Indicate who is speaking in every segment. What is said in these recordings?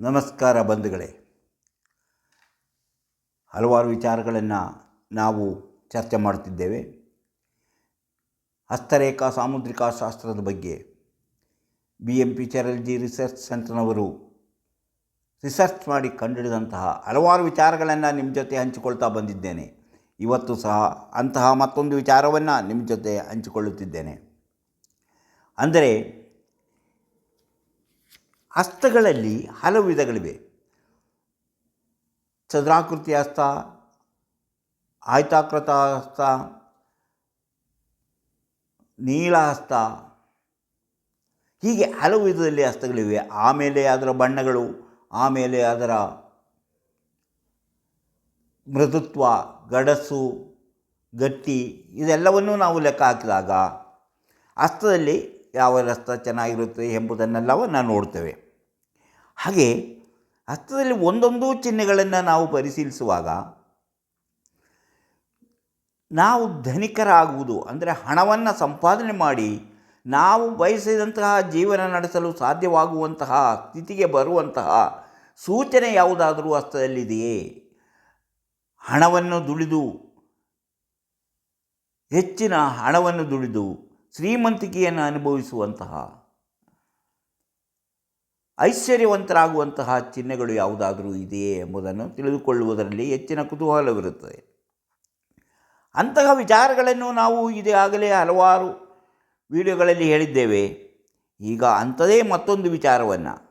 Speaker 1: ನಮಸ್ಕಾರ ಬಂಧುಗಳೇ. ಹಲವಾರು ವಿಚಾರಗಳನ್ನು ನಾವು ಚರ್ಚೆ ಮಾಡುತ್ತಿದ್ದೇವೆ. ಹಸ್ತರೇಖಾ ಸಾಮುದ್ರಿಕ ಶಾಸ್ತ್ರದ ಬಗ್ಗೆ ಬಿ ಎಂ ಪಿ ಚರಲ್ಜಿ ರಿಸರ್ಚ್ ಸೆಂಟರ್ನವರು ರಿಸರ್ಚ್ ಮಾಡಿ ಕಂಡುಹಿಡಿದಂತಹ ಹಲವಾರು ವಿಚಾರಗಳನ್ನು ನಿಮ್ಮ ಜೊತೆ ಹಂಚಿಕೊಳ್ತಾ ಬಂದಿದ್ದೇನೆ. ಇವತ್ತು ಸಹ ಅಂತಹ ಮತ್ತೊಂದು ವಿಚಾರವನ್ನು ನಿಮ್ಮ ಜೊತೆ ಹಂಚಿಕೊಳ್ಳುತ್ತಿದ್ದೇನೆ. ಅಂದರೆ ಹಸ್ತಗಳಲ್ಲಿ ಹಲವು ವಿಧಗಳಿವೆ. ಚದ್ರಾಕೃತಿ ಹಸ್ತ ಆಯತಾಕೃತ ಹಸ್ತ ನೀಳ ಹಸ್ತ, ಹೀಗೆ ಹಲವು ವಿಧದಲ್ಲಿ ಹಸ್ತಗಳಿವೆ. ಆಮೇಲೆ ಅದರ ಬಣ್ಣಗಳು, ಆಮೇಲೆ ಅದರ ಮೃದುತ್ವ, ಗಡಸು, ಗಟ್ಟಿ, ಇದೆಲ್ಲವನ್ನೂ ನಾವು ಲೆಕ್ಕ ಹಾಕಿದಾಗ ಹಸ್ತದಲ್ಲಿ ಯಾವ ರಸ್ತ ಚೆನ್ನಾಗಿರುತ್ತೆ ಎಂಬುದನ್ನೆಲ್ಲವನ್ನು ನೋಡ್ತೇವೆ. ಹಾಗೆ ಹಸ್ತದಲ್ಲಿ ಒಂದೊಂದು ಚಿಹ್ನೆಗಳನ್ನು ನಾವು ಪರಿಶೀಲಿಸುವಾಗ ನಾವು ಧನಿಕರಾಗುವುದು, ಅಂದರೆ ಹಣವನ್ನು ಸಂಪಾದನೆ ಮಾಡಿ ನಾವು ಬಯಸಿದಂತಹ ಜೀವನ ನಡೆಸಲು ಸಾಧ್ಯವಾಗುವಂತಹ ಸ್ಥಿತಿಗೆ ಬರುವಂತಹ ಸೂಚನೆ ಯಾವುದಾದರೂ ಹಸ್ತದಲ್ಲಿದೆಯೇ? ಹಣವನ್ನು ದುಡಿದು ಹೆಚ್ಚಿನ ಹಣವನ್ನು ದುಡಿದು ಶ್ರೀಮಂತಿಕೆಯನ್ನು ಅನುಭವಿಸುವಂತಹ, ಐಶ್ವರ್ಯವಂತರಾಗುವಂತಹ ಚಿಹ್ನೆಗಳು ಯಾವುದಾದರೂ ಇದೆಯೇ ಎಂಬುದನ್ನು ತಿಳಿದುಕೊಳ್ಳುವುದರಲ್ಲಿ ಹೆಚ್ಚಿನ ಕುತೂಹಲವಿರುತ್ತದೆ. ಅಂತಹ ವಿಚಾರಗಳನ್ನು ನಾವು ಇದಾಗಲೇ ಹಲವಾರು ವಿಡಿಯೋಗಳಲ್ಲಿ ಹೇಳಿದ್ದೇವೆ. ಈಗ ಅಂಥದೇ ಮತ್ತೊಂದು ವಿಚಾರವನ್ನು.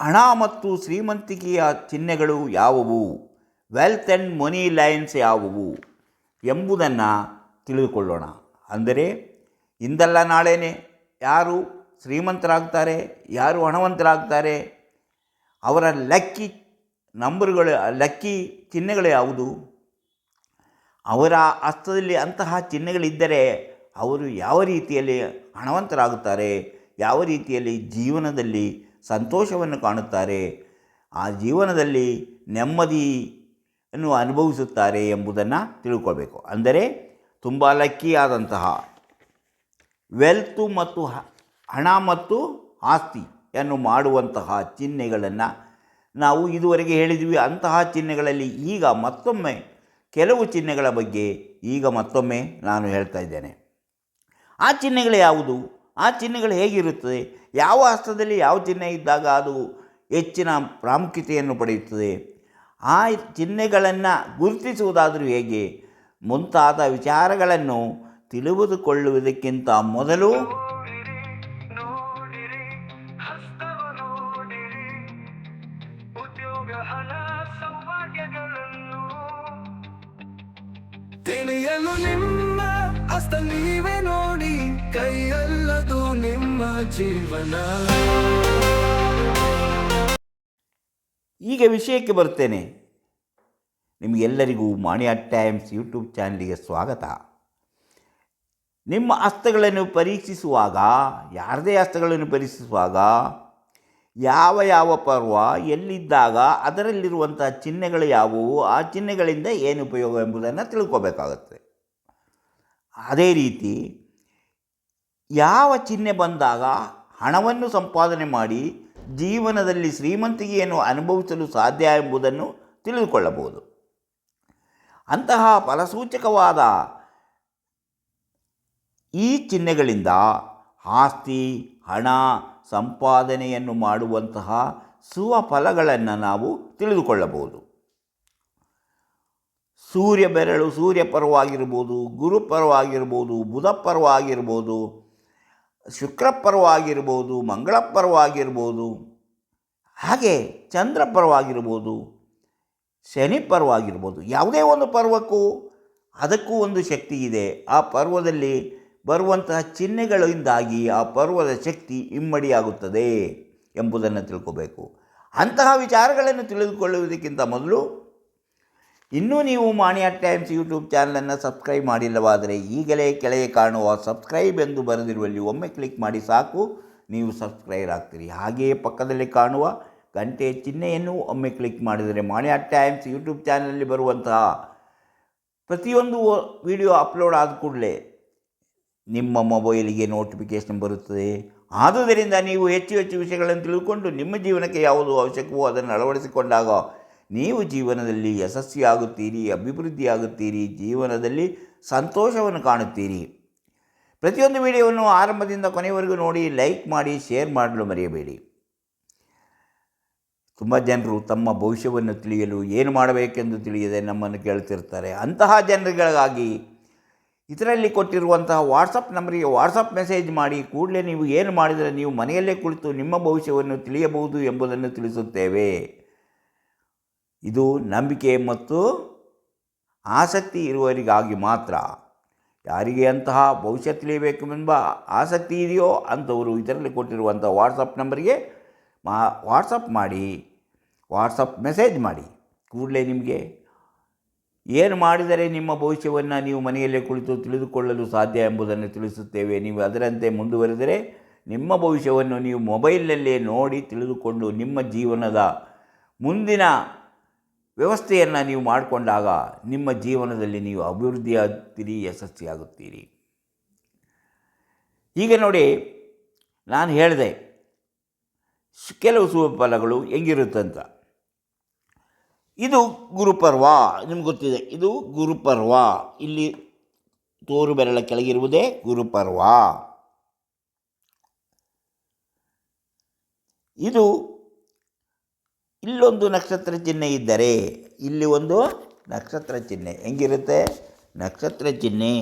Speaker 1: ಹಣ ಮತ್ತು ಶ್ರೀಮಂತಿಕೆಯ ಚಿಹ್ನೆಗಳು ಯಾವುವು? ವೆಲ್ತ್ ಆ್ಯಂಡ್ ಮನಿ ಲೈನ್ಸ್ ಯಾವುವು ಎಂಬುದನ್ನು ತಿಳಿದುಕೊಳ್ಳೋಣ. ಅಂದರೆ, ಇಂದಲ್ಲ ನಾಳೆನೇ ಯಾರು ಶ್ರೀಮಂತರಾಗ್ತಾರೆ, ಯಾರು ಹಣವಂತರಾಗ್ತಾರೆ, ಅವರ ಲಕ್ಕಿ ನಂಬರ್ಗಳು, ಲಕ್ಕಿ ಚಿಹ್ನೆಗಳು ಯಾವುದು? ಅವರ ಹಸ್ತದಲ್ಲಿ ಅಂತಹ ಚಿಹ್ನೆಗಳಿದ್ದರೆ ಅವರು ಯಾವ ರೀತಿಯಲ್ಲಿ ಹಣವಂತರಾಗುತ್ತಾರೆ, ಯಾವ ರೀತಿಯಲ್ಲಿ ಜೀವನದಲ್ಲಿ ಸಂತೋಷವನ್ನು ಕಾಣುತ್ತಾರೆ? ಆ ಜೀವನದಲ್ಲಿ ನೆಮ್ಮದಿಯನ್ನು ಅನುಭವಿಸುತ್ತಾರೆ ಎಂಬುದನ್ನು ತಿಳ್ಕೊಳ್ಬೇಕು ಅಂದರೆ ತುಂಬ ಲಕ್ಕಿ ಆದಂತಹ ವೆಲ್ತು ಮತ್ತು ಹಣ ಮತ್ತು ಆಸ್ತಿಯನ್ನು ಮಾಡುವಂತಹ ಚಿಹ್ನೆಗಳನ್ನು ನಾವು ಇದುವರೆಗೆ ಹೇಳಿದ್ವಿ. ಅಂತಹ ಚಿಹ್ನೆಗಳಲ್ಲಿ ಈಗ ಮತ್ತೊಮ್ಮೆ ಕೆಲವು ಚಿಹ್ನೆಗಳ ಬಗ್ಗೆ ಈಗ ಮತ್ತೊಮ್ಮೆ ನಾನು ಹೇಳ್ತಾ ಇದ್ದೇನೆ. ಆ ಚಿಹ್ನೆಗಳು ಯಾವುದು? ಆ ಚಿಹ್ನೆಗಳು ಹೇಗಿರುತ್ತದೆ? ಯಾವ ಹಸ್ತದಲ್ಲಿ ಯಾವ ಚಿಹ್ನೆ ಇದ್ದಾಗ ಅದು ಹೆಚ್ಚಿನ ಪ್ರಾಮುಖ್ಯತೆಯನ್ನು ಪಡೆಯುತ್ತದೆ? ಆ ಚಿಹ್ನೆಗಳನ್ನು ಗುರುತಿಸುವುದಾದರೂ ಹೇಗೆ? ಮುಂತಾದ ವಿಚಾರಗಳನ್ನು ತಿಳಿದುಕೊಳ್ಳುವುದಕ್ಕಿಂತ ಮೊದಲು
Speaker 2: ತಿಳಿಯಲು ನಿಮ್ಮ ಹಸ್ತ ನೀವೇ ನೋಡಿ ಕೈಯಲ್ಲದು ನಿಮ್ಮ ಜೀವನ.
Speaker 1: ಈಗ ವಿಷಯಕ್ಕೆ ಬರ್ತೇನೆ. ನಿಮಗೆಲ್ಲರಿಗೂ ಮಾಣಿಯ ಟೈಮ್ಸ್ ಯೂಟ್ಯೂಬ್ ಚಾನಲಿಗೆ ಸ್ವಾಗತ. ನಿಮ್ಮ ಅಸ್ತ್ರಗಳನ್ನು ಪರೀಕ್ಷಿಸುವಾಗ, ಯಾರದೇ ಹಸ್ತಗಳನ್ನು ಪರೀಕ್ಷಿಸುವಾಗ, ಯಾವ ಯಾವ ಪರ್ವ ಎಲ್ಲಿದ್ದಾಗ ಅದರಲ್ಲಿರುವಂಥ ಚಿಹ್ನೆಗಳು ಯಾವುವು, ಆ ಚಿಹ್ನೆಗಳಿಂದ ಏನು ಉಪಯೋಗ ಎಂಬುದನ್ನು ತಿಳ್ಕೋಬೇಕಾಗತ್ತೆ. ಅದೇ ರೀತಿ ಯಾವ ಚಿಹ್ನೆ ಬಂದಾಗ ಹಣವನ್ನು ಸಂಪಾದನೆ ಮಾಡಿ ಜೀವನದಲ್ಲಿ ಶ್ರೀಮಂತಿಕೆಯನ್ನು ಅನುಭವಿಸಲು ಸಾಧ್ಯ ಎಂಬುದನ್ನು ತಿಳಿದುಕೊಳ್ಳಬಹುದು. ಅಂತಹ ಫಲಸೂಚಕವಾದ ಈ ಚಿಹ್ನೆಗಳಿಂದ ಆಸ್ತಿ, ಹಣ, ಸಂಪಾದನೆಯನ್ನು ಮಾಡುವಂತಹ ಸುವ ಫಲಗಳನ್ನು ನಾವು ತಿಳಿದುಕೊಳ್ಳಬಹುದು. ಸೂರ್ಯ ಬೆರಳು ಸೂರ್ಯ ಗುರುಪರವಾಗಿರ್ಬೋದು ಗುರು ಆಗಿರ್ಬೋದು ಬುಧ ಶುಕ್ರ ಪರ್ವಾಗಿರ್ಬೋದು ಮಂಗಳ ಪರ್ವಾಗಿರ್ಬೋದು ಹಾಗೆ ಚಂದ್ರ ಪರ್ವಾಗಿರ್ಬೋದು ಶನಿ ಪರವಾಗಿರ್ಬೋದು ಯಾವುದೇ ಒಂದು ಪರ್ವಕ್ಕೂ ಅದಕ್ಕೂ ಒಂದು ಶಕ್ತಿ ಇದೆ. ಆ ಪರ್ವದಲ್ಲಿ ಬರುವಂತಹ ಚಿಹ್ನೆಗಳಿಂದಾಗಿ ಆ ಪರ್ವದ ಶಕ್ತಿ ಇಮ್ಮಡಿಯಾಗುತ್ತದೆ ಎಂಬುದನ್ನು ತಿಳ್ಕೋಬೇಕು. ಅಂತಹ ವಿಚಾರಗಳನ್ನು ತಿಳಿದುಕೊಳ್ಳುವುದಕ್ಕಿಂತ ಮೊದಲು ಇನ್ನೂ ನೀವು ಮಾಣಿಯ ಟೈಮ್ಸ್ ಯೂಟ್ಯೂಬ್ ಚಾನಲನ್ನು ಸಬ್ಸ್ಕ್ರೈಬ್ ಮಾಡಿಲ್ಲವಾದರೆ ಈಗಲೇ ಕೆಳಗೆ ಕಾಣುವ ಸಬ್ಸ್ಕ್ರೈಬ್ ಎಂದು ಬರೆದಿರುವಲ್ಲಿ ಒಮ್ಮೆ ಕ್ಲಿಕ್ ಮಾಡಿ ಸಾಕು. ನೀವು ಸಬ್ಸ್ಕ್ರೈಬ್ ಆಗ್ತೀರಿ. ಹಾಗೆಯೇ ಪಕ್ಕದಲ್ಲಿ ಕಾಣುವ ಗಂಟೆ ಚಿಹ್ನೆಯನ್ನು ಒಮ್ಮೆ ಕ್ಲಿಕ್ ಮಾಡಿದರೆ ಮಾಣಿಯ ಟೈಮ್ಸ್ ಯೂಟ್ಯೂಬ್ ಚಾನಲಲ್ಲಿ ಬರುವಂತಹ ಪ್ರತಿಯೊಂದು ವಿಡಿಯೋ ಅಪ್ಲೋಡ್ ಆದ ಕೂಡಲೇ ನಿಮ್ಮ ಮೊಬೈಲಿಗೆ ನೋಟಿಫಿಕೇಷನ್ ಬರುತ್ತದೆ. ಆದುದರಿಂದ ನೀವು ಹೆಚ್ಚು ಹೆಚ್ಚು ವಿಷಯಗಳನ್ನು ತಿಳಿದುಕೊಂಡು ನಿಮ್ಮ ಜೀವನಕ್ಕೆ ಯಾವುದು ಅವಶ್ಯಕವೋ ಅದನ್ನು ಅಳವಡಿಸಿಕೊಂಡಾಗ ನೀವು ಜೀವನದಲ್ಲಿ ಯಶಸ್ವಿಯಾಗುತ್ತೀರಿ, ಅಭಿವೃದ್ಧಿಯಾಗುತ್ತೀರಿ, ಜೀವನದಲ್ಲಿ ಸಂತೋಷವನ್ನು ಕಾಣುತ್ತೀರಿ. ಪ್ರತಿಯೊಂದು ವಿಡಿಯೋವನ್ನು ಆರಂಭದಿಂದ ಕೊನೆಯವರೆಗೂ ನೋಡಿ, ಲೈಕ್ ಮಾಡಿ, ಶೇರ್ ಮಾಡಲು ಮರೆಯಬೇಡಿ. ತುಂಬ ಜನರು ತಮ್ಮ ಭವಿಷ್ಯವನ್ನು ತಿಳಿಯಲು ಏನು ಮಾಡಬೇಕೆಂದು ತಿಳಿಯದೆ ನಮ್ಮನ್ನು ಕೇಳ್ತಿರ್ತಾರೆ. ಅಂತಹ ಜನರುಗಳಿಗಾಗಿ ಇದರಲ್ಲಿ ಕೊಟ್ಟಿರುವಂತಹ ವಾಟ್ಸಪ್ ನಂಬರಿಗೆ ವಾಟ್ಸಪ್ ಮೆಸೇಜ್ ಮಾಡಿ, ಕೂಡಲೇ ನೀವು ಏನು ಮಾಡಿದರೆ ನೀವು ಮನೆಯಲ್ಲೇ ಕುಳಿತು ನಿಮ್ಮ ಭವಿಷ್ಯವನ್ನು ತಿಳಿಯಬಹುದು ಎಂಬುದನ್ನು ತಿಳಿಸುತ್ತೇವೆ. ಇದು ನಂಬಿಕೆ ಮತ್ತು ಆಸಕ್ತಿ ಇರುವವರಿಗಾಗಿ ಮಾತ್ರ. ಯಾರಿಗೆ ಅಂತಹ ಭವಿಷ್ಯ ತಿಳಿಯಬೇಕೆಂಬ ಆಸಕ್ತಿ ಇದೆಯೋ ಅಂಥವರು ಇದರಲ್ಲಿ ಕೊಟ್ಟಿರುವಂಥ ವಾಟ್ಸಪ್ ನಂಬರಿಗೆ ಮಾ ವಾಟ್ಸಪ್ ಮಾಡಿ ವಾಟ್ಸಪ್ ಮೆಸೇಜ್ ಮಾಡಿ. ಕೂಡಲೇ ನಿಮಗೆ ಏನು ಮಾಡಿದರೆ ನಿಮ್ಮ ಭವಿಷ್ಯವನ್ನು ನೀವು ಮನೆಯಲ್ಲೇ ಕುಳಿತು ತಿಳಿದುಕೊಳ್ಳಲು ಸಾಧ್ಯ ಎಂಬುದನ್ನು ತಿಳಿಸುತ್ತೇವೆ. ನೀವು ಅದರಂತೆ ಮುಂದುವರೆದರೆ ನಿಮ್ಮ ಭವಿಷ್ಯವನ್ನು ನೀವು ಮೊಬೈಲ್ನಲ್ಲೇ ನೋಡಿ ತಿಳಿದುಕೊಂಡು ನಿಮ್ಮ ಜೀವನದ ಮುಂದಿನ ವ್ಯವಸ್ಥೆಯನ್ನು ನೀವು ಮಾಡಿಕೊಂಡಾಗ ನಿಮ್ಮ ಜೀವನದಲ್ಲಿ ನೀವು ಅಭಿವೃದ್ಧಿಯಾಗುತ್ತೀರಿ ಯಶಸ್ವಿಯಾಗುತ್ತೀರಿ. ಈಗ ನೋಡಿ, ನಾನು ಹೇಳಿದೆ ಕೆಲವು ಶುಭಫಲಗಳು ಹೆಂಗಿರುತ್ತಂತ. ಇದು ಗುರುಪರ್ವ, ನಿಮ್ಗೆ ಗೊತ್ತಿದೆ, ಇದು ಗುರುಪರ್ವ. ಇಲ್ಲಿ ತೋರು ಬೆರಳ ಕೆಳಗಿರುವುದೇ ಗುರುಪರ್ವ. ಇದು ಇಲ್ಲೊಂದು ನಕ್ಷತ್ರ ಚಿಹ್ನೆ ಇದ್ದರೆ ಇಲ್ಲಿ ಒಂದು ನಕ್ಷತ್ರ ಚಿಹ್ನೆ. ಹೆಂಗಿರುತ್ತೆ? ನಕ್ಷತ್ರ ಚಿಹ್ನೆ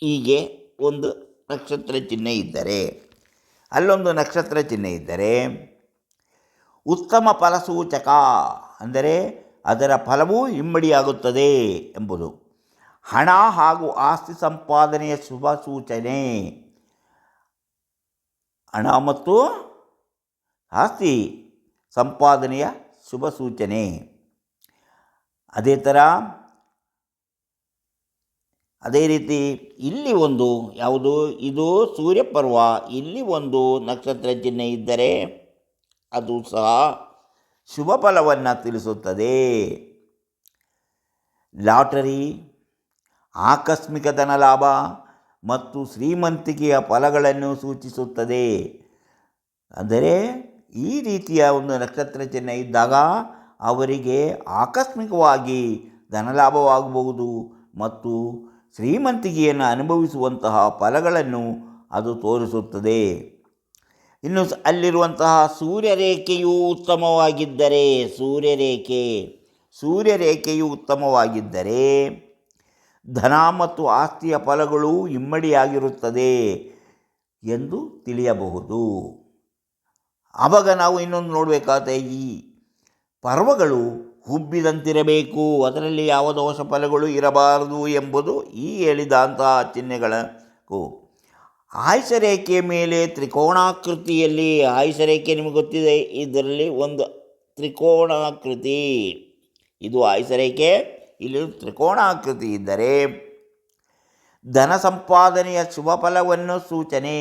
Speaker 1: ಹೀಗೆ ಒಂದು ನಕ್ಷತ್ರ ಚಿಹ್ನೆ ಇದ್ದರೆ, ಅಲ್ಲೊಂದು ನಕ್ಷತ್ರ ಚಿಹ್ನೆ ಇದ್ದರೆ ಉತ್ತಮ ಫಲಸೂಚಕ ಅಂದರೆ ಅದರ ಫಲವೂ ಇಮ್ಮಡಿಯಾಗುತ್ತದೆ ಎಂಬುದು. ಹಣ ಹಾಗೂ ಆಸ್ತಿ ಸಂಪಾದನೆಯ ಶುಭ ಸೂಚನೆ. ಹಣ ಮತ್ತು ಆಸ್ತಿ ಸಂಪಾದನೆಯ ಶುಭ ಸೂಚನೆ. ಅದೇ ಥರ ಅದೇ ರೀತಿ ಇಲ್ಲಿ ಒಂದು ಯಾವುದು? ಇದು ಸೂರ್ಯಪರ್ವ. ಇಲ್ಲಿ ಒಂದು ನಕ್ಷತ್ರ ಚಿಹ್ನೆ ಇದ್ದರೆ ಅದು ಸಹ ಶುಭ ಫಲವನ್ನು ತಿಳಿಸುತ್ತದೆ. ಲಾಟರಿ, ಆಕಸ್ಮಿಕ ಧನಲಾಭ ಮತ್ತು ಶ್ರೀಮಂತಿಕೆಯ ಫಲಗಳನ್ನು ಸೂಚಿಸುತ್ತದೆ. ಅಂದರೆ ಈ ರೀತಿಯ ಒಂದು ನಕ್ಷತ್ರ ಚಿಹ್ನೆ ಇದ್ದಾಗ ಅವರಿಗೆ ಆಕಸ್ಮಿಕವಾಗಿ ಧನಲಾಭವಾಗಬಹುದು ಮತ್ತು ಶ್ರೀಮಂತಿಕೆಯನ್ನು ಅನುಭವಿಸುವಂತಹ ಫಲಗಳನ್ನು ಅದು ತೋರಿಸುತ್ತದೆ. ಇನ್ನು ಅಲ್ಲಿರುವಂತಹ ಸೂರ್ಯರೇಖೆಯು ಉತ್ತಮವಾಗಿದ್ದರೆ, ಸೂರ್ಯರೇಖೆ, ಸೂರ್ಯರೇಖೆಯು ಉತ್ತಮವಾಗಿದ್ದರೆ ಧನ ಮತ್ತು ಆಸ್ತಿಯ ಫಲಗಳು ಇಮ್ಮಡಿಯಾಗಿರುತ್ತದೆ ಎಂದು ತಿಳಿಯಬಹುದು. ಆವಾಗ ನಾವು ಇನ್ನೊಂದು ನೋಡಬೇಕಾದ ಈ ಪರ್ವಗಳು ಹುಬ್ಬಿದಂತಿರಬೇಕು, ಅದರಲ್ಲಿ ಯಾವ ದೋಷ ಫಲಗಳು ಇರಬಾರದು ಎಂಬುದು ಈ ಹೇಳಿದಂತಹ ಚಿಹ್ನೆಗಳ ಆಯುಷರೇಖೆಯ ಮೇಲೆ ತ್ರಿಕೋಣಾಕೃತಿಯಲ್ಲಿ ಆಯುಷರೇಖೆ ನಿಮಗೆ ಗೊತ್ತಿದೆ, ಇದರಲ್ಲಿ ಒಂದು ತ್ರಿಕೋಣಾಕೃತಿ. ಇದು ಆಯುಷರೇಖೆ ಇಲ್ಲಿ ತ್ರಿಕೋಣಾಕೃತಿ ಇದ್ದರೆ ಧನ ಸಂಪಾದನೆಯ ಶುಭ ಫಲವನ್ನು ಸೂಚನೆ.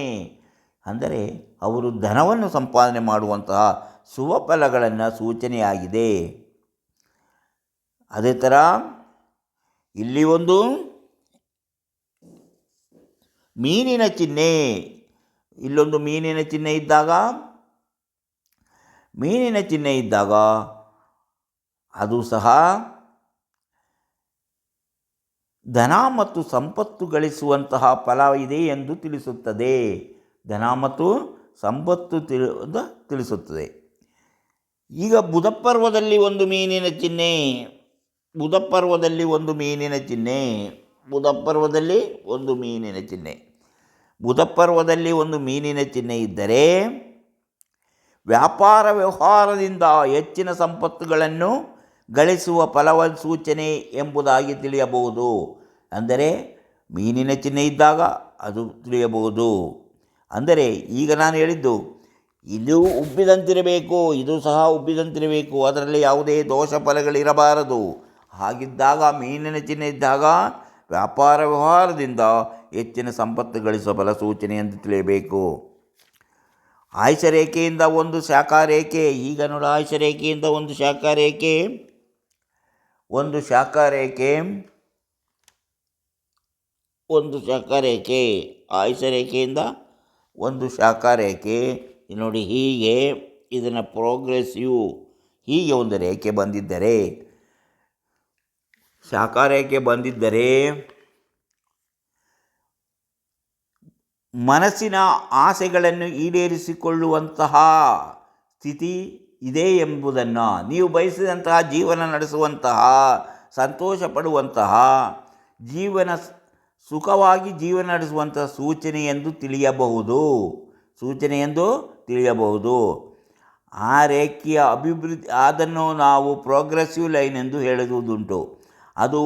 Speaker 1: ಅಂದರೆ ಅವರು ಧನವನ್ನು ಸಂಪಾದನೆ ಮಾಡುವಂತಹ ಶುಭ ಫಲಗಳನ್ನು ಸೂಚನೆಯಾಗಿದೆ. ಅದೇ ಥರ ಇಲ್ಲಿ ಒಂದು ಮೀನಿನ ಚಿಹ್ನೆ. ಇಲ್ಲೊಂದು ಮೀನಿನ ಚಿಹ್ನೆ ಇದ್ದಾಗ, ಮೀನಿನ ಚಿಹ್ನೆ ಇದ್ದಾಗ ಅದು ಸಹ ಧನ ಮತ್ತು ಸಂಪತ್ತು ಗಳಿಸುವಂತಹ ಫಲ ಇದೆ ಎಂದು ತಿಳಿಸುತ್ತದೆ. ಧನ ಮತ್ತು ಸಂಪತ್ತು ತಿಳಿ ತಿಳಿಸುತ್ತದೆ. ಈಗ ಬುಧಪರ್ವದಲ್ಲಿ ಒಂದು ಮೀನಿನ ಚಿಹ್ನೆ, ಬುಧಪರ್ವದಲ್ಲಿ ಒಂದು ಮೀನಿನ ಚಿಹ್ನೆ, ಬುಧಪರ್ವದಲ್ಲಿ ಒಂದು ಮೀನಿನ ಚಿಹ್ನೆ. ಬುಧಪರ್ವದಲ್ಲಿ ಒಂದು ಮೀನಿನ ಚಿಹ್ನೆ ಇದ್ದರೆ ವ್ಯಾಪಾರ ವ್ಯವಹಾರದಿಂದ ಹೆಚ್ಚಿನ ಸಂಪತ್ತುಗಳನ್ನು ಗಳಿಸುವ ಫಲವ ಸೂಚನೆ ಎಂಬುದಾಗಿ ತಿಳಿಯಬಹುದು. ಅಂದರೆ ಮೀನಿನ ಚಿಹ್ನೆ ಇದ್ದಾಗ ಅದು ತಿಳಿಯಬಹುದು. ಅಂದರೆ ಈಗ ನಾನು ಹೇಳಿದ್ದು, ಇದು ಉಬ್ಬಿದಂತಿರಬೇಕು, ಇದು ಸಹ ಉಬ್ಬಿದಂತಿರಬೇಕು, ಅದರಲ್ಲಿ ಯಾವುದೇ ದೋಷ ಫಲಗಳಿರಬಾರದು. ಹಾಗಿದ್ದಾಗ, ಮೀನಿನ ಚಿಹ್ನೆ ಇದ್ದಾಗ, ವ್ಯಾಪಾರ ವ್ಯವಹಾರದಿಂದ ಹೆಚ್ಚಿನ ಸಂಪತ್ತು ಗಳಿಸುವ ಫಲ ಸೂಚನೆ ಎಂದು ತಿಳಿಯಬೇಕು. ಆಯುಷ ರೇಖೆಯಿಂದ ಒಂದು ಶಾಖಾ ರೇಖೆ, ಈಗ ನೋಡ ಆಯುಷ ರೇಖೆಯಿಂದ ಒಂದು ಶಾಖಾ ರೇಖೆ, ಒಂದು ಶಾಖಾ ರೇಖೆ, ಒಂದು ಶಾಖಾರೇಖೆ ಆಯುಷ ರೇಖೆಯಿಂದ ಒಂದು ಶಾಖಾ ರೇಖೆ ನೋಡಿ ಹೀಗೆ, ಇದನ್ನು ಪ್ರೋಗ್ರೆಸಿವ್ ಹೀಗೆ ಒಂದು ರೇಖೆ ಬಂದಿದ್ದರೆ, ಶಾಖಾರೇಖೆ ಬಂದಿದ್ದರೆ, ಮನಸ್ಸಿನ ಆಸೆಗಳನ್ನು ಈಡೇರಿಸಿಕೊಳ್ಳುವಂತಹ ಸ್ಥಿತಿ ಇದೆ ಎಂಬುದನ್ನು, ನೀವು ಬಯಸಿದಂತಹ ಜೀವನ ನಡೆಸುವಂತಹ ಸಂತೋಷ ಪಡುವಂತಹ ಜೀವನ ಸುಖವಾಗಿ ಜೀವನ ನಡೆಸುವಂಥ ಸೂಚನೆ ಎಂದು ತಿಳಿಯಬಹುದು. ಸೂಚನೆ ಎಂದು ತಿಳಿಯಬಹುದು. ಆ ರೇಖೆಯ ಅಭಿವೃದ್ಧಿ, ಅದನ್ನು ನಾವು ಪ್ರೋಗ್ರೆಸಿವ್ ಲೈನ್ ಎಂದು ಹೇಳುವುದುಂಟು. ಅದು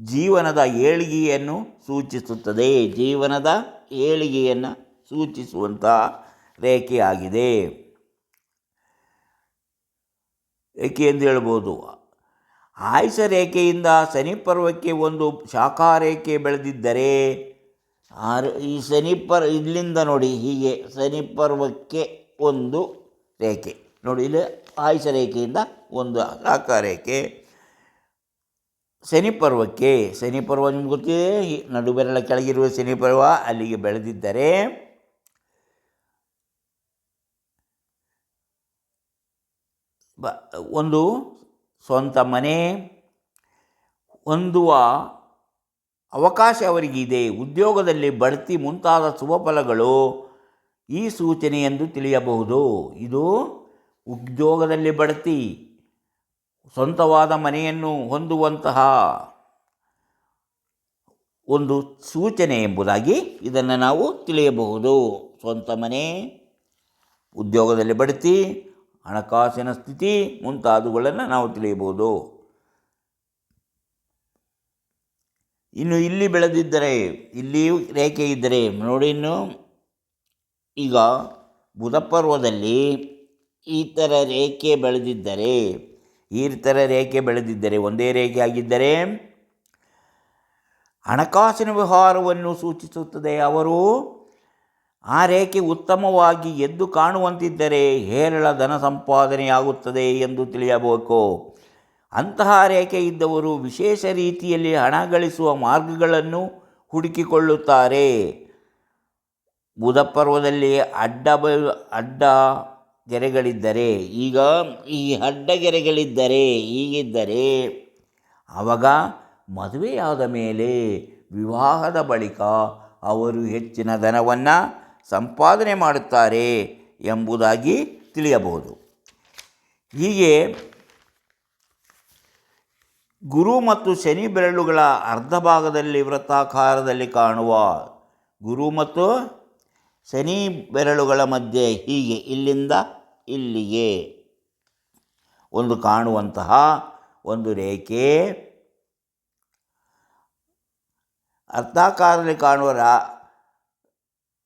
Speaker 1: ಜೀವನದ ಏಳಿಗೆಯನ್ನು ಸೂಚಿಸುತ್ತದೆ. ಜೀವನದ ಏಳಿಗೆಯನ್ನು ಸೂಚಿಸುವಂಥ ರೇಖೆಯಾಗಿದೆ ರೇಖೆ ಎಂದು ಹೇಳ್ಬೋದು. ಆಯುಷ ರೇಖೆಯಿಂದ ಶನಿ ಪರ್ವಕ್ಕೆ ಒಂದು ಶಾಖಾರೇಖೆ ಬೆಳೆದಿದ್ದರೆ, ಆರು, ಈ ಶನಿ ಪರ್ ಇಲ್ಲಿಂದ ನೋಡಿ, ಹೀಗೆ ಶನಿ ಪರ್ವಕ್ಕೆ ಒಂದು ರೇಖೆ. ನೋಡಿ, ಇಲ್ಲಿ ಆಯುಷ ರೇಖೆಯಿಂದ ಒಂದು ಶಾಖಾರೇಖೆ. ಶನಿ ಪರ್ವಕ್ಕೆ ಶನಿ ಪರ್ವ ನಿಮ್ಗೆ ಗೊತ್ತಿದೆ ನಡುಬೆರಳ ಕೆಳಗಿರುವ ಶನಿ ಪರ್ವ ಅಲ್ಲಿಗೆ ಬೆಳೆದಿದ್ದರೆ, ಬ, ಒಂದು ಸ್ವಂತ ಮನೆ ಹೊಂದುವ ಅವಕಾಶ ಅವರಿಗಿದೆ. ಉದ್ಯೋಗದಲ್ಲಿ ಬಡ್ತಿ ಮುಂತಾದ ಶುಭಫಲಗಳು ಈ ಸೂಚನೆ ಎಂದು ತಿಳಿಯಬಹುದು. ಇದು ಉದ್ಯೋಗದಲ್ಲಿ ಬಡ್ತಿ, ಸ್ವಂತವಾದ ಮನೆಯನ್ನು ಹೊಂದುವಂತಹ ಒಂದು ಸೂಚನೆ ಎಂಬುದಾಗಿ ಇದನ್ನು ನಾವು ತಿಳಿಯಬಹುದು. ಸ್ವಂತ ಮನೆ, ಉದ್ಯೋಗದಲ್ಲಿ ಬಡ್ತಿ ಹಣಕಾಸಿನ ಸ್ಥಿತಿ ಮುಂತಾದವುಗಳನ್ನು ನಾವು ತಿಳಿಯಬಹುದು. ಇನ್ನು ಇಲ್ಲಿ ಬೆಳೆದಿದ್ದರೆ, ಇಲ್ಲಿ ರೇಖೆ ಇದ್ದರೆ, ನೋಡಿ ಇನ್ನು ಈಗ ಬುಧಪರ್ವದಲ್ಲಿ ಈ ಥರ ರೇಖೆ ಬೆಳೆದಿದ್ದರೆ ಈ ಥರ ರೇಖೆ ಬೆಳೆದಿದ್ದರೆ, ಒಂದೇ ರೇಖೆ ಆಗಿದ್ದರೆ ಹಣಕಾಸಿನ ವ್ಯವಹಾರವನ್ನು ಸೂಚಿಸುತ್ತದೆ ಅವರು ಆ ರೇಖೆ ಉತ್ತಮವಾಗಿ ಎದ್ದು ಕಾಣುವಂತಿದ್ದರೆ ಹೇರಳ ಧನ ಸಂಪಾದನೆಯಾಗುತ್ತದೆ ಎಂದು ತಿಳಿಯಬೇಕು. ಅಂತಹ ರೇಖೆ ಇದ್ದವರು ವಿಶೇಷ ರೀತಿಯಲ್ಲಿ ಹಣ ಗಳಿಸುವ ಮಾರ್ಗಗಳನ್ನು ಹುಡುಕಿಕೊಳ್ಳುತ್ತಾರೆ. ಬುಧಪರ್ವದಲ್ಲಿ ಅಡ್ಡ ಬ, ಅಡ್ಡ ಗೆರೆಗಳಿದ್ದರೆ, ಈಗ ಈ ಅಡ್ಡ ಗೆರೆಗಳಿದ್ದರೆ ಹೀಗಿದ್ದರೆ ಆವಾಗ ಮದುವೆಯಾದ ಮೇಲೆ ವಿವಾಹದ ಬಳಿಕ ಅವರು ಹೆಚ್ಚಿನ ಧನವನ್ನು ಸಂಪಾದನೆ ಮಾಡುತ್ತಾರೆ ಎಂಬುದಾಗಿ ತಿಳಿಯಬಹುದು. ಹೀಗೆ ಗುರು ಮತ್ತು ಶನಿ ಬೆರಳುಗಳ ಅರ್ಧ ಭಾಗದಲ್ಲಿ ವೃತ್ತಾಕಾರದಲ್ಲಿ ಕಾಣುವ ಗುರು ಮತ್ತು ಶನಿ ಬೆರಳುಗಳ ಮಧ್ಯೆ ಹೀಗೆ ಇಲ್ಲಿಂದ ಇಲ್ಲಿಗೆ ಒಂದು ಕಾಣುವಂತಹ ಒಂದು ರೇಖೆ. ಅರ್ಧಾಕಾರದಲ್ಲಿ ಕಾಣುವ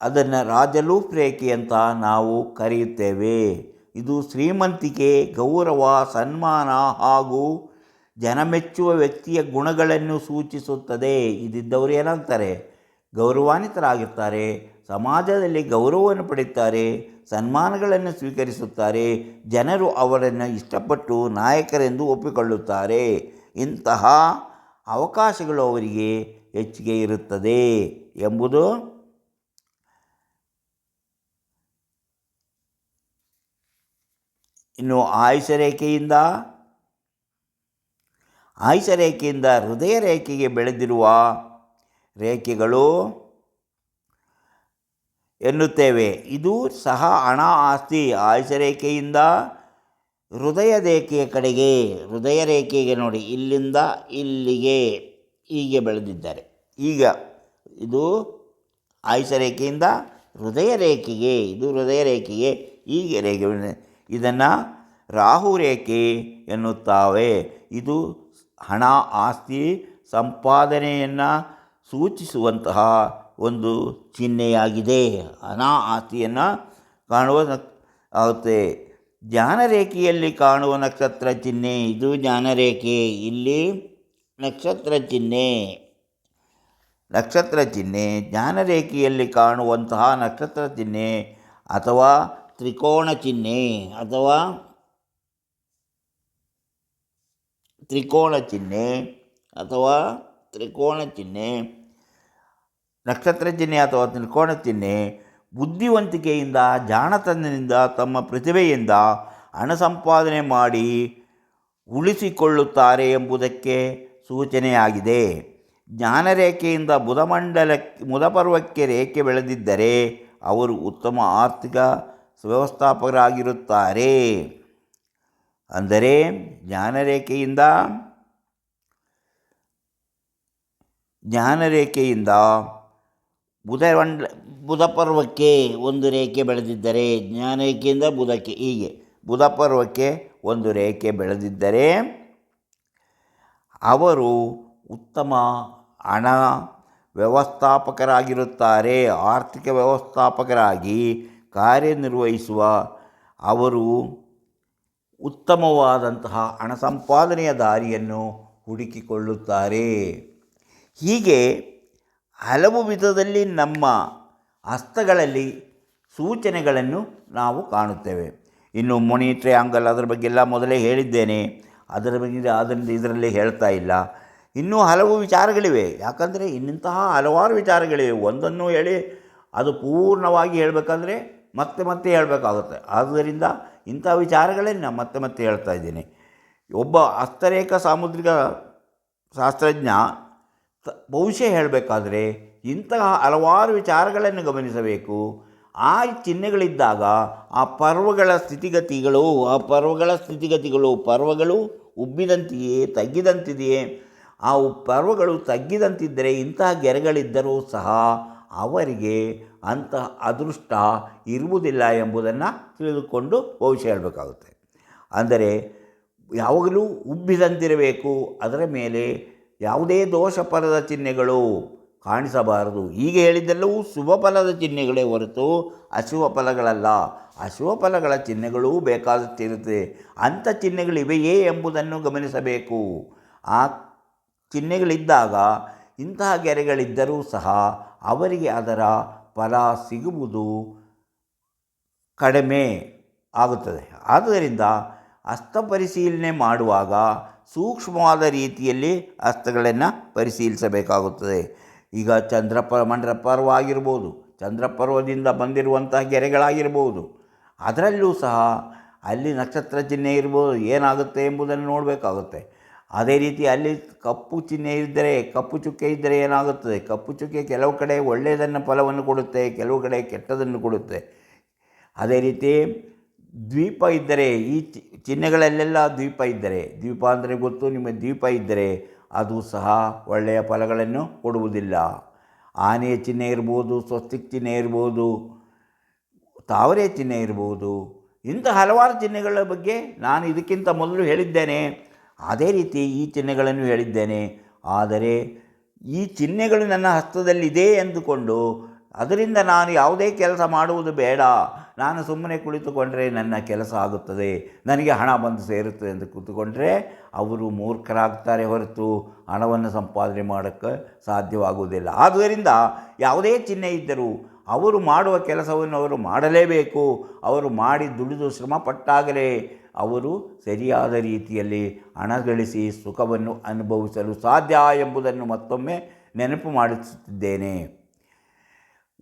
Speaker 1: ಅದನ್ನು ರಾಜಲೂಪ್ರೇಖೆ ಅಂತ ನಾವು ಕರೆಯುತ್ತೇವೆ. ಇದು ಶ್ರೀಮಂತಿಕೆ, ಗೌರವ, ಸನ್ಮಾನ ಹಾಗೂ ಜನಮೆಚ್ಚುವ ವ್ಯಕ್ತಿಯ ಗುಣಗಳನ್ನು ಸೂಚಿಸುತ್ತದೆ. ಇದಿದ್ದವರು ಏನಾಗ್ತಾರೆ? ಗೌರವಾನ್ವಿತರಾಗಿರ್ತಾರೆ. ಸಮಾಜದಲ್ಲಿ ಗೌರವವನ್ನು ಪಡೆಯುತ್ತಾರೆ ಸನ್ಮಾನಗಳನ್ನು ಸ್ವೀಕರಿಸುತ್ತಾರೆ, ಜನರು ಅವರನ್ನು ಇಷ್ಟಪಟ್ಟು ನಾಯಕರೆಂದು ಒಪ್ಪಿಕೊಳ್ಳುತ್ತಾರೆ. ಇಂತಹ ಅವಕಾಶಗಳು ಅವರಿಗೆ ಹೆಚ್ಚಿಗೆ ಇರುತ್ತದೆ. ಎಂಬುದು ಇನ್ನು ಆಯುಷ ರೇಖೆಯಿಂದ ಆಯುಷ ರೇಖೆಯಿಂದ ಹೃದಯ ರೇಖೆಗೆ ಬೆಳೆದಿರುವ ರೇಖೆಗಳು ಎನ್ನುತ್ತೇವೆ. ಇದು ಸಹ ಹಣ ಆಸ್ತಿ. ಆಯುಷ ರೇಖೆಯಿಂದ ಹೃದಯ ರೇಖೆಯ ಕಡೆಗೆ, ಹೃದಯ ರೇಖೆಗೆ ನೋಡಿ, ಇಲ್ಲಿಂದ ಇಲ್ಲಿಗೆ ಹೀಗೆ ಬೆಳೆದಿದ್ದಾರೆ. ಈಗ ಇದು ಆಯುಷ ರೇಖೆಯಿಂದ ಹೃದಯ ರೇಖೆಗೆ, ಇದು ಹೃದಯ ರೇಖೆಗೆ ಹೀಗೆ ರೇಖೆ ಇದನ್ನು ರಾಹು ರೇಖೆ ಎನ್ನುತ್ತಾವೆ. ಇದು ಹಣ, ಆಸ್ತಿ, ಸಂಪಾದನೆಯನ್ನು ಸೂಚಿಸುವಂತಹ ಒಂದು ಚಿಹ್ನೆಯಾಗಿದೆ. ಹಣ, ಆಸ್ತಿಯನ್ನು ಕಾಣುವ ಆಗುತ್ತೆ. ಜ್ಞಾನರೇಖೆಯಲ್ಲಿ ಕಾಣುವ ನಕ್ಷತ್ರ ಚಿಹ್ನೆ, ಇದು ಜ್ಞಾನರೇಖೆ ಇಲ್ಲಿ ನಕ್ಷತ್ರ ಚಿಹ್ನೆ. ನಕ್ಷತ್ರ ಚಿಹ್ನೆ ಜ್ಞಾನರೇಖೆಯಲ್ಲಿ ಕಾಣುವಂತಹ ನಕ್ಷತ್ರ ಚಿಹ್ನೆ ಅಥವಾ ತ್ರಿಕೋಣ ಚಿಹ್ನೆ ಅಥವಾ ತ್ರಿಕೋಣ ಚಿಹ್ನೆ ಅಥವಾ ತ್ರಿಕೋಣ ಚಿಹ್ನೆ ನಕ್ಷತ್ರ ಚಿಹ್ನೆ ಅಥವಾ ತ್ರಿಕೋಣ ಚಿಹ್ನೆ ಬುದ್ಧಿವಂತಿಕೆಯಿಂದ ಜಾಣತನದಿಂದ ತಮ್ಮ ಪ್ರತಿಭೆಯಿಂದ ಹಣ ಸಂಪಾದನೆ ಮಾಡಿ ಉಳಿಸಿಕೊಳ್ಳುತ್ತಾರೆ ಎಂಬುದಕ್ಕೆ ಸೂಚನೆಯಾಗಿದೆ. ಜ್ಞಾನರೇಖೆಯಿಂದ ಬುಧಮಂಡಲ ಮುದಪರ್ವಕ್ಕೆ ರೇಖೆ ಬೆಳೆದಿದ್ದರೆ ಅವರು ಉತ್ತಮ ಆರ್ಥಿಕ ವ್ಯವಸ್ಥಾಪಕರಾಗಿರುತ್ತಾರೆ ಅಂದರೆ ಜ್ಞಾನರೇಖೆಯಿಂದ ಜ್ಞಾನರೇಖೆಯಿಂದ ಬುಧಮಂಡ ಬುಧಪರ್ವಕ್ಕೆ ಒಂದು ರೇಖೆ ಬೆಳೆದಿದ್ದರೆ ಜ್ಞಾನರೇಖೆಯಿಂದ ಬುಧಕ್ಕೆ, ಹೀಗೆ ಬುಧಪರ್ವಕ್ಕೆ ಒಂದು ರೇಖೆ ಬೆಳೆದಿದ್ದರೆ ಅವರು ಉತ್ತಮ ಹಣ ವ್ಯವಸ್ಥಾಪಕರಾಗಿರುತ್ತಾರೆ. ಆರ್ಥಿಕ ವ್ಯವಸ್ಥಾಪಕರಾಗಿ ಕಾರ್ಯನಿರ್ವಹಿಸುವ ಅವರು ಉತ್ತಮವಾದಂತಹ ಹಣ ಸಂಪಾದನೆಯ ದಾರಿಯನ್ನು ಹುಡುಕಿಕೊಳ್ಳುತ್ತಾರೆ. ಹೀಗೆ ಹಲವು ವಿಧದಲ್ಲಿ ನಮ್ಮ ಹಸ್ತಗಳಲ್ಲಿ ಸೂಚನೆಗಳನ್ನು ನಾವು ಕಾಣುತ್ತೇವೆ. ಇನ್ನು ಮೊನಿ ಟ್ರಯಾಂಗಲ್ ಅದರ ಬಗ್ಗೆ ಎಲ್ಲ ಮೊದಲೇ ಹೇಳಿದ್ದೇನೆ. ಅದರ ಬಗ್ಗೆ ಅದರಿಂದ ಇದರಲ್ಲಿ ಹೇಳ್ತಾ ಇಲ್ಲ. ಇನ್ನೂ ಹಲವು ವಿಚಾರಗಳಿವೆ. ಯಾಕಂದರೆ ಇನ್ನಂತಹ ಹಲವಾರು ವಿಚಾರಗಳಿವೆ. ಒಂದನ್ನು ಹೇಳಿ ಅದು ಪೂರ್ಣವಾಗಿ ಹೇಳಬೇಕಂದ್ರೆ ಮತ್ತೆ ಮತ್ತೆ ಹೇಳಬೇಕಾಗುತ್ತೆ. ಆದ್ದರಿಂದ ಇಂಥ ವಿಚಾರಗಳನ್ನೇ ಮತ್ತೆ ಮತ್ತೆ ಹೇಳ್ತಾ ಇದ್ದೀನಿ. ಒಬ್ಬ ಹಸ್ತರೇಖ ಸಾಮುದ್ರಿಕ ಶಾಸ್ತ್ರಜ್ಞ ಬಹುಶಃ ಹೇಳಬೇಕಾದ್ರೆ ಇಂತಹ ಹಲವಾರು ವಿಚಾರಗಳನ್ನು ಗಮನಿಸಬೇಕು. ಆ ಚಿಹ್ನೆಗಳಿದ್ದಾಗ ಆ ಪರ್ವಗಳ ಸ್ಥಿತಿಗತಿಗಳು, ಆ ಪರ್ವಗಳ ಸ್ಥಿತಿಗತಿಗಳು, ಪರ್ವಗಳು ಉಬ್ಬಿದಂತಿದೆಯೇ, ತಗ್ಗಿದಂತಿದೆಯೇ? ಆ ಪರ್ವಗಳು ತಗ್ಗಿದಂತಿದ್ದರೆ ಇಂತಹ ಗೆರೆಗಳಿದ್ದರೂ ಸಹ ಅವರಿಗೆ ಅಂತಹ ಅದೃಷ್ಟ ಇರುವುದಿಲ್ಲ ಎಂಬುದನ್ನು ತಿಳಿದುಕೊಂಡು ಭವಿಷ್ಯ ಹೇಳಬೇಕಾಗುತ್ತೆ. ಅಂದರೆ ಯಾವಾಗಲೂ ಉಬ್ಬಿದಂತಿರಬೇಕು, ಅದರ ಮೇಲೆ ಯಾವುದೇ ದೋಷ ಫಲದ ಚಿಹ್ನೆಗಳು ಕಾಣಿಸಬಾರದು. ಈಗ ಹೇಳಿದ್ದೆಲ್ಲವೂ ಶುಭ ಫಲದ ಚಿಹ್ನೆಗಳೇ ಹೊರತು ಅಶುಭ ಫಲಗಳಲ್ಲ. ಅಶುಭ ಫಲಗಳ ಚಿಹ್ನೆಗಳೂ ಬೇಕಾದಷ್ಟಿರುತ್ತೆ ಅಂಥ ಚಿಹ್ನೆಗಳಿವೆಯೇ ಎಂಬುದನ್ನು ಗಮನಿಸಬೇಕು. ಆ ಚಿಹ್ನೆಗಳಿದ್ದಾಗ ಇಂತಹ ಗೆರೆಗಳಿದ್ದರೂ ಸಹ ಅವರಿಗೆ ಅದರ ಫಲ ಸಿಗುವುದು ಕಡಿಮೆ ಆಗುತ್ತದೆ. ಆದ್ದರಿಂದ ಹಸ್ತ ಪರಿಶೀಲನೆ ಮಾಡುವಾಗ ಸೂಕ್ಷ್ಮವಾದ ರೀತಿಯಲ್ಲಿ ಹಸ್ತಗಳನ್ನು ಪರಿಶೀಲಿಸಬೇಕಾಗುತ್ತದೆ. ಈಗ ಚಂದ್ರಪ ಮಂಡ್ರಪರ್ವ ಆಗಿರ್ಬೋದು ಚಂದ್ರಪರ್ವದಿಂದ ಬಂದಿರುವಂತಹ ಗೆರೆಗಳಾಗಿರ್ಬೋದು, ಅದರಲ್ಲೂ ಸಹ ಅಲ್ಲಿ ನಕ್ಷತ್ರ ಚಿಹ್ನೆ ಇರ್ಬೋದು, ಏನಾಗುತ್ತೆ ಎಂಬುದನ್ನು ನೋಡಬೇಕಾಗುತ್ತೆ. ಅದೇ ರೀತಿ ಅಲ್ಲಿ ಕಪ್ಪು ಚಿಹ್ನೆ ಇದ್ದರೆ, ಕಪ್ಪು ಚುಕ್ಕೆ ಇದ್ದರೆ ಏನಾಗುತ್ತದೆ? ಕಪ್ಪು ಚುಕ್ಕೆ ಕೆಲವು ಕಡೆ ಒಳ್ಳೆಯದನ್ನು ಫಲವನ್ನು ಕೊಡುತ್ತೆ, ಕೆಲವು ಕಡೆ ಕೆಟ್ಟದನ್ನು ಕೊಡುತ್ತೆ. ಅದೇ ರೀತಿ ದ್ವೀಪ ಇದ್ದರೆ, ಈ ಚಿಹ್ನೆಗಳಲ್ಲೆಲ್ಲ ದ್ವೀಪ ಇದ್ದರೆ, ದ್ವೀಪ ಅಂದರೆ ಗೊತ್ತು, ನಿಮ್ಮ ದ್ವೀಪ ಇದ್ದರೆ ಅದು ಸಹ ಒಳ್ಳೆಯ ಫಲಗಳನ್ನು ಕೊಡುವುದಿಲ್ಲ. ಆನೆಯ ಚಿಹ್ನೆ ಇರ್ಬೋದು, ಸ್ವಸ್ತಿಕ್ ಚಿಹ್ನೆ ಇರ್ಬೋದು, ತಾವರೆ ಚಿಹ್ನೆ ಇರ್ಬೋದು, ಇಂಥ ಹಲವಾರು ಚಿಹ್ನೆಗಳ ಬಗ್ಗೆ ನಾನು ಇದಕ್ಕಿಂತ ಮೊದಲು ಹೇಳಿದ್ದೇನೆ. ಅದೇ ರೀತಿ ಈ ಚಿಹ್ನೆಗಳನ್ನು ಹೇಳಿದ್ದೇನೆ. ಆದರೆ ಈ ಚಿಹ್ನೆಗಳು ನನ್ನ ಹಸ್ತದಲ್ಲಿದೆ ಎಂದುಕೊಂಡು ಅದರಿಂದ ನಾನು ಯಾವುದೇ ಕೆಲಸ ಮಾಡುವುದು ಬೇಡ. ನಾನು ಸುಮ್ಮನೆ ಕುಳಿತುಕೊಂಡರೆ ನನ್ನ ಕೆಲಸ ಆಗುತ್ತದೆ. ನನಗೆ ಹಣ ಬಂದು ಸೇರುತ್ತದೆ ಎಂದು ಕೂತುಕೊಂಡರೆ ಅವರು ಮೂರ್ಖರಾಗ್ತಾರೆ ಹೊರತು ಹಣವನ್ನು ಸಂಪಾದನೆ ಮಾಡೋಕ್ಕೆ ಸಾಧ್ಯವಾಗುವುದಿಲ್ಲ. ಆದ್ದರಿಂದ ಯಾವುದೇ ಚಿಹ್ನೆ ಇದ್ದರೂ ಅವರು ಮಾಡುವ ಕೆಲಸವನ್ನು ಅವರು ಮಾಡಲೇಬೇಕು. ಅವರು ಮಾಡಿ ದುಡಿದು ಶ್ರಮಪಟ್ಟಾಗಲೇ ಅವರು ಸರಿಯಾದ ರೀತಿಯಲ್ಲಿ ಹಣ ಗಳಿಸಿ ಸುಖವನ್ನು ಅನುಭವಿಸಲು ಸಾಧ್ಯ ಎಂಬುದನ್ನು ಮತ್ತೊಮ್ಮೆ ನೆನಪು ಮಾಡಿಸುತ್ತಿದ್ದೇನೆ.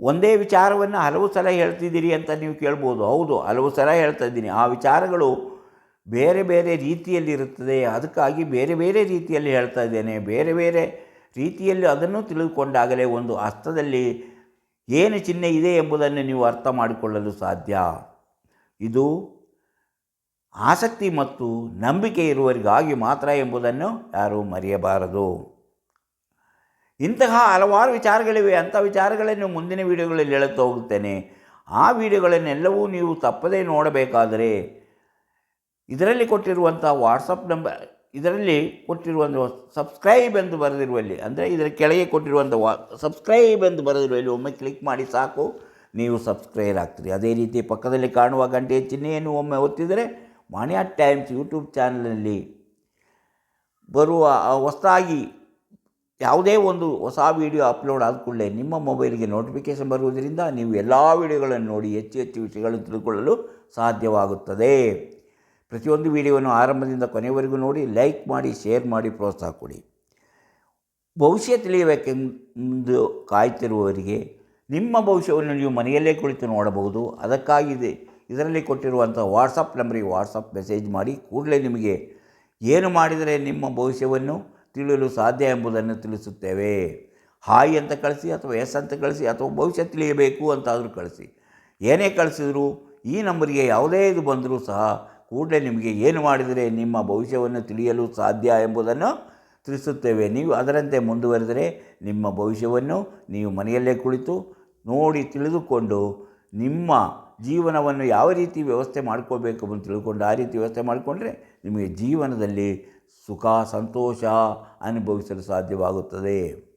Speaker 1: ಒಂದೇ ವಿಚಾರವನ್ನು ಹಲವು ಸಲ ಹೇಳ್ತಿದ್ದೀರಿ ಅಂತ ನೀವು ಕೇಳ್ಬೋದು. ಹೌದು, ಹಲವು ಸಲ ಹೇಳ್ತಾ ಇದ್ದೀನಿ ಆ ವಿಚಾರಗಳು ಬೇರೆ ಬೇರೆ ರೀತಿಯಲ್ಲಿರುತ್ತದೆ ಅದಕ್ಕಾಗಿ ಬೇರೆ ಬೇರೆ ರೀತಿಯಲ್ಲಿ ಹೇಳ್ತಾ ಇದ್ದೇನೆ. ಬೇರೆ ಬೇರೆ ರೀತಿಯಲ್ಲಿ ಅದನ್ನು ತಿಳಿದುಕೊಂಡಾಗಲೇ ಒಂದು ಹಸ್ತದಲ್ಲಿ ಏನು ಚಿಹ್ನೆ ಇದೆ ಎಂಬುದನ್ನು ನೀವು ಅರ್ಥ ಮಾಡಿಕೊಳ್ಳಲು ಸಾಧ್ಯ. ಇದು ಆಸಕ್ತಿ ಮತ್ತು ನಂಬಿಕೆ ಇರುವವರಿಗಾಗಿ ಮಾತ್ರ ಎಂಬುದನ್ನು ಯಾರೂ ಮರೆಯಬಾರದು. ಇಂತಹ ಹಲವಾರು ವಿಚಾರಗಳಿವೆ. ಅಂಥ ವಿಚಾರಗಳನ್ನು ಮುಂದಿನ ವಿಡಿಯೋಗಳಲ್ಲಿ ಹೇಳುತ್ತ ಹೋಗುತ್ತೇನೆ. ಆ ವಿಡಿಯೋಗಳನ್ನೆಲ್ಲವೂ ನೀವು ತಪ್ಪದೇ ನೋಡಬೇಕಾದರೆ ಇದರಲ್ಲಿ ಕೊಟ್ಟಿರುವಂಥ ವಾಟ್ಸಪ್ ನಂಬರ್ ಇದರಲ್ಲಿ ಕೊಟ್ಟಿರುವಂಥ ಸಬ್ಸ್ಕ್ರೈಬ್ ಎಂದು ಬರೆದಿರುವಲ್ಲಿ, ಅಂದರೆ ಇದರ ಕೆಳಗೆ ಕೊಟ್ಟಿರುವಂಥ ವಾ, ಸಬ್ಸ್ಕ್ರೈಬ್ ಎಂದು ಬರೆದಿರುವಲ್ಲಿ ಒಮ್ಮೆ ಕ್ಲಿಕ್ ಮಾಡಿ ಸಾಕು. ನೀವು ಸಬ್ಸ್ಕ್ರೈಬ್ ಆಗ್ತೀರಿ. ಅದೇ ರೀತಿ ಪಕ್ಕದಲ್ಲಿ ಕಾಣುವ ಗಂಟೆಯ ಚಿಹ್ನೆಯನ್ನು ಒಮ್ಮೆ ಒತ್ತಿದರೆ ಮಾಣಿಯಾ ಟೈಮ್ಸ್ ಯೂಟ್ಯೂಬ್ ಚಾನಲ್ನಲ್ಲಿ ಬರುವ ಹೊಸದಾಗಿ ಯಾವುದೇ ಒಂದು ಹೊಸ ವೀಡಿಯೋ ಅಪ್ಲೋಡ್ ಆದ ಕೂಡಲೇ ನಿಮ್ಮ ಮೊಬೈಲ್ಗೆ ನೋಟಿಫಿಕೇಷನ್ ಬರುವುದರಿಂದ ನೀವು ಎಲ್ಲ ವೀಡಿಯೋಗಳನ್ನು ನೋಡಿ ಹೆಚ್ಚು ಹೆಚ್ಚು ವಿಷಯಗಳನ್ನು ತಿಳ್ಕೊಳ್ಳಲು ಸಾಧ್ಯವಾಗುತ್ತದೆ. ಪ್ರತಿಯೊಂದು ವಿಡಿಯೋವನ್ನು ಆರಂಭದಿಂದ ಕೊನೆಯವರೆಗೂ ನೋಡಿ ಲೈಕ್ ಮಾಡಿ, ಶೇರ್ ಮಾಡಿ, ಪ್ರೋತ್ಸಾಹ ಕೊಡಿ. ಭವಿಷ್ಯ ತಿಳಿಯಬೇಕೆಂದು ಕಾಯ್ತಿರುವವರಿಗೆ ನಿಮ್ಮ ಭವಿಷ್ಯವನ್ನು ನೀವು ಮನೆಯಲ್ಲೇ ಕುಳಿತು ನೋಡಬಹುದು. ಅದಕ್ಕಾಗಿದೆ ಇದರಲ್ಲಿ ಕೊಟ್ಟಿರುವಂಥ ವಾಟ್ಸಪ್ ನಂಬರಿಗೆ ವಾಟ್ಸಪ್ ಮೆಸೇಜ್ ಮಾಡಿ ಕೂಡಲೇ ನಿಮಗೆ ಏನು ಮಾಡಿದರೆ ನಿಮ್ಮ ಭವಿಷ್ಯವನ್ನು ತಿಳಿಯಲು ಸಾಧ್ಯ ಎಂಬುದನ್ನು ತಿಳಿಸುತ್ತೇವೆ. ಹಾಯ್ ಅಂತ ಕಳಿಸಿ ಅಥವಾ ಎಸ್ ಅಂತ ಕಳಿಸಿ ಅಥವಾ ಭವಿಷ್ಯ ತಿಳಿಯಬೇಕು ಅಂತಾದರೂ ಕಳಿಸಿ. ಏನೇ ಕಳಿಸಿದರೂ ಈ ನಂಬರಿಗೆ ಯಾವುದೇ ಇದು ಬಂದರೂ ಸಹ ಕೂಡಲೇ ನಿಮಗೆ ಏನು ಮಾಡಿದರೆ ನಿಮ್ಮ ಭವಿಷ್ಯವನ್ನು ತಿಳಿಯಲು ಸಾಧ್ಯ ಎಂಬುದನ್ನು ತಿಳಿಸುತ್ತೇವೆ. ನೀವು ಅದರಂತೆ ಮುಂದುವರೆದರೆ ನಿಮ್ಮ ಭವಿಷ್ಯವನ್ನು ನೀವು ಮನೆಯಲ್ಲೇ ಕುಳಿತು ನೋಡಿ ತಿಳಿದುಕೊಂಡು ನಿಮ್ಮ ಜೀವನವನ್ನು ಯಾವ ರೀತಿ ವ್ಯವಸ್ಥೆ ಮಾಡ್ಕೋಬೇಕು ಅಂತ ತಿಳ್ಕೊಂಡು ಆ ರೀತಿ ವ್ಯವಸ್ಥೆ ಮಾಡಿಕೊಂಡ್ರೆ ನಿಮಗೆ ಜೀವನದಲ್ಲಿ ಸುಖ, ಸಂತೋಷ ಅನುಭವಿಸಲು ಸಾಧ್ಯವಾಗುತ್ತದೆ.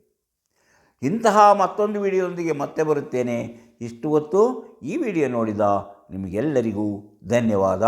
Speaker 1: ಇಂತಹ ಮತ್ತೊಂದು ವಿಡಿಯೋದೊಂದಿಗೆ ಮತ್ತೆ ಬರುತ್ತೇನೆ. ಇಷ್ಟು ಹೊತ್ತು ಈ ವಿಡಿಯೋ ನೋಡಿದ ನಿಮಗೆಲ್ಲರಿಗೂ ಧನ್ಯವಾದ.